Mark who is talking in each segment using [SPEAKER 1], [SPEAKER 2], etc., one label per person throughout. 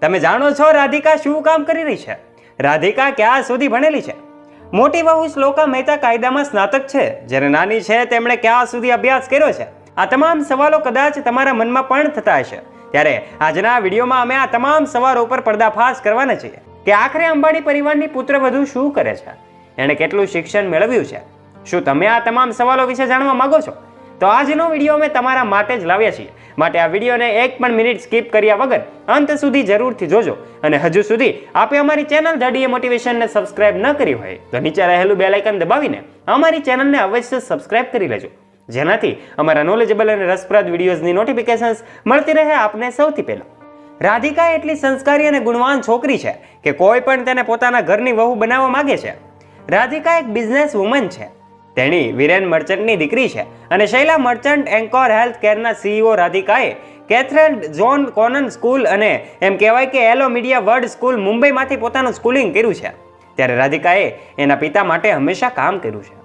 [SPEAKER 1] તમે જાણો છો રાધિકા શું કામ કરી રહી છે? રાધિકા ક્યાં સુધી ભણેલી છે? મોટી વહુ શ્લોકા મહેતા કાયદામાં સ્નાતક છે. જ્યારે નાની છે, તેમણે ક્યાં સુધી અભ્યાસ કર્યો છે? આ તમામ સવાલો કદાચ તમારા મનમાં પણ થતા હશે. ત્યારે આજના વિડીયોમાં અમે આ તમામ સવાલો ઉપર પર્દાફાશ કરવાના છીએ કે આખરે અંબાણી પરિવારની પુત્રવધુ શું કરે છે? એણે કેટલું શિક્ષણ મેળવ્યું છે? શું તમે આ તમામ સવાલો વિશે જાણવા માગો છો? તો આજનો વીડિયો અમે તમારા માટે જ લાવ્યા છીએ. માટે આ વિડીયોને એક પણ મિનિટ સ્કીપ કર્યા વગર અંત સુધી જરૂરથી જોજો અને હજુ સુધી આપે અમારી ચેનલ ધડીએ મોટિવેશનને સબસ્ક્રાઇબ ન કરી હોય તો નીચે રહેલું બે લાઇકન દબાવીને અમારી ચેનલને અવશ્ય સબસ્ક્રાઇબ કરી લેજો. જેનાથી અમારા નોલેજેબલ અને રસપ્રદ વિડીયોઝની નોટિફિકેશન્સ મળતી રહે આપને સૌથી પહેલાં. રાધિકા એટલી સંસ્કારી અને ગુણવાન છોકરી છે કે કોઈ પણ તેને પોતાના ઘરની વહુ બનાવવા માગે છે. રાધિકા એક બિઝનેસ વુમન છે. તેણી વિરેન મર્ચન્ટની દીકરી છે અને શૈલા મર્ચન્ટ એન્કોર હેલ્થ કેરના સીઈઓ રાધિકાએ કેથરેન જોન કોનન સ્કૂલ અને એમ કહેવાય કે એલો મીડિયા વર્લ્ડ સ્કૂલ મુંબઈમાંથી પોતાનું સ્કૂલિંગ કર્યું છે. ત્યારે રાધિકાએ એના પિતા માટે હંમેશા કામ કર્યું છે.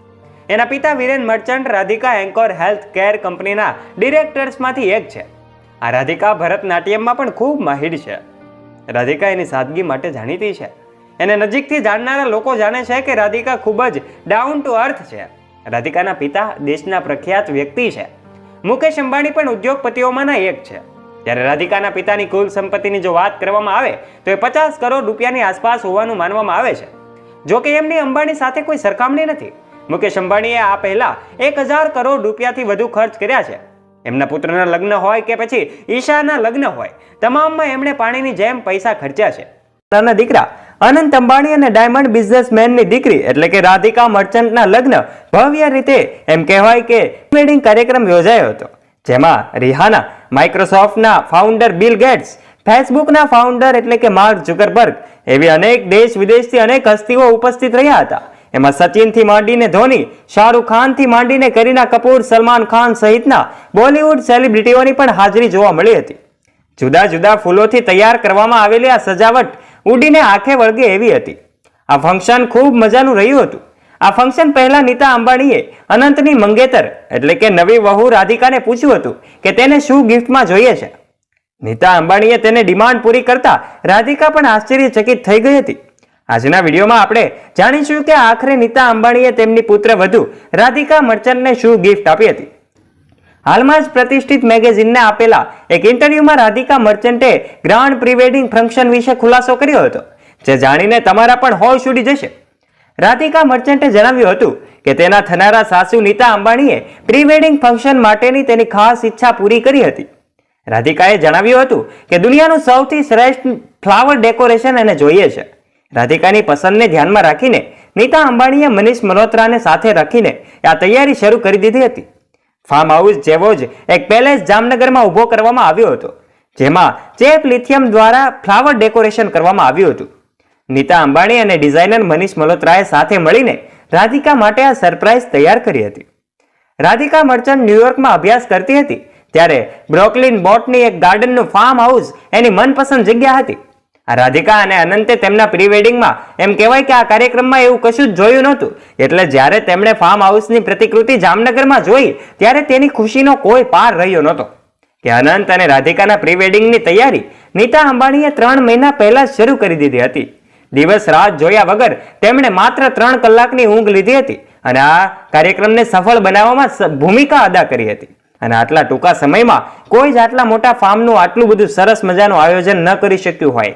[SPEAKER 1] એના પિતા Viren Merchant Radhika Encore health care કંપનીના ડિરેક્ટર્સમાંથી એક છે. આ રાધિકા ભરતનાટ્યમમાં પણ ખૂબ માહિર છે. રાધિકા એની સાદગી માટે જાણીતી છે. એને નજીકથી જાણનારા લોકો જાણે છે કે રાધિકા ખૂબ જ ડાઉન ટુ અર્થ છે. રાધિકાના પિતા દેશના પ્રખ્યાત વ્યક્તિ છે. મુકેશ અંબાણી પણ ઉદ્યોગપતિઓમાંના એક છે. જ્યારે રાધિકાના પિતાની કુલ સંપત્તિની જો વાત કરવામાં આવે, તો એ પચાસ કરોડ રૂપિયાની આસપાસ હોવાનું માનવામાં આવે છે. જોકે એમની અંબાણી સાથે કોઈ સરખામણી નથી. મુકેશ અંબાણીએ આ પહેલા એક હજાર કરોડ રૂપિયાથી વધુ ખર્ચ કર્યા છે. એમના પુત્રના લગ્ન હોય કે પછી ઈશાના લગ્ન હોય, તમામમાં એમણે પાણીની જેમ પૈસા ખર્ચ્યા છે. દીકરા અનંત અંબાણી અને ડાયમંડ બિઝનેસમેનની દીકરી એટલે કે રાધિકા મર્ચન્ટના લગ્ન ભવ્ય રીતે એમ કહેવાય કે વેડિંગ કાર્યક્રમ યોજાયો હતો, જેમાં રિહાના, માઇક્રોસોફ્ટના ફાઉન્ડર બિલ ગેટ્સ, ફેસબુકના ફાઉન્ડર એટલે કે માર્ક ઝુકરબર્ગ એવી અનેક દેશ વિદેશથી અનેક હસ્તીઓ ઉપસ્થિત રહ્યા હતા. એમાં સચિનથી માંડીને ધોની, શાહરૂખ ખાનથી માંડીને કરીના કપૂર, સલમાન ખાન સહિતના બોલિવૂડ સેલિબ્રિટીઓની પણ હાજરી જોવા મળી હતી. જુદા જુદા ફૂલોથી તૈયાર કરવામાં આવેલી આ સજાવટ ઉડીને આંખે વળગે એવી હતી. આ ફંક્શન ખૂબ મજાનું રહ્યું હતું. આ ફંક્શન પહેલા નીતા અંબાણીએ અનંતની મંગેતર એટલે કે નવી વહુ રાધિકાને પૂછ્યું હતું કે તેને શું ગિફ્ટમાં જોઈએ છે. નીતા અંબાણીએ તેને ડિમાન્ડ પૂરી કરતા રાધિકા પણ આશ્ચર્યચકિત થઈ ગઈ હતી. આજના વિડીયોમાં આપણે જાણીશું કે આખરે નીતા અંબાણીએ તેમની પુત્ર વધુ રાધિકા મર્ચન્ટને શું ગિફ્ટ આપી હતી. હાલમાં જ પ્રતિષ્ઠિત મેગેઝિનને આપેલા એક ઇન્ટરવ્યુમાં રાધિકા મર્ચન્ટે ગ્રાન્ડ પ્રિવેડિંગ ફંક્શન વિશે ખુલાસો કર્યો હતો, જે જાણીને તમારા પણ હોશ ઉડી જશે. રાધિકા મર્ચન્ટે જણાવ્યું હતું કે તેના થનારા સાસુ નીતા અંબાણીએ પ્રિવેડિંગ ફંક્શન માટેની તેની ખાસ ઈચ્છા પૂરી કરી હતી. રાધિકાએ જણાવ્યું હતું કે દુનિયાનું સૌથી શ્રેષ્ઠ ફ્લાવર ડેકોરેશન એને જોઈએ છે. રાધિકાની પસંદને ધ્યાનમાં રાખીને નીતા અંબાણીએ મનીષ મલ્હોત્રાને સાથે રાખીને આ તૈયારી શરૂ કરી દીધી હતી. ફાર્મ હાઉસ જેવો જ એક પેલેસ જામનગરમાં ઊભો કરવામાં આવ્યો હતો, જેમાં ચેપ લિથિયમ દ્વારા ફ્લાવર ડેકોરેશન કરવામાં આવ્યું હતું. નીતા અંબાણી અને ડિઝાઇનર મનીષ મલોત્રાએ સાથે મળીને રાધિકા માટે આ સરપ્રાઇઝ તૈયાર કરી હતી. રાધિકા મર્ચન્ટ ન્યુયોર્કમાં અભ્યાસ કરતી હતી, ત્યારે બ્રોકલિન બોટની એક ગાર્ડનનું ફાર્મ હાઉસ એની મનપસંદ જગ્યા હતી. રાધિકા અને અનંતે તેમના પ્રી વેડિંગમાં એમ કહેવાય કે આ કાર્યક્રમમાં એવું કશું જ જોયું નહોતું. એટલે જ્યારે તેમણે ફાર્મ હાઉસની પ્રતિકૃતિ જામનગરમાં જોઈ, ત્યારે તેની ખુશીનો કોઈ પાર રહ્યો નહોતો. કે અનંત અને રાધિકાના પ્રી વેડિંગની તૈયારી નીતા અંબાણીએ ત્રણ મહિના પહેલા શરૂ કરી દીધી હતી. દિવસ રાત જોયા વગર તેમણે માત્ર ત્રણ કલાકની ઊંઘ લીધી હતી અને આ કાર્યક્રમને સફળ બનાવવામાં ભૂમિકા અદા કરી હતી. અને આટલા ટૂંકા સમયમાં કોઈ જ આટલા મોટા ફાર્મનું આટલું બધું સરસ મજાનું આયોજન ન કરી શક્યું હોય.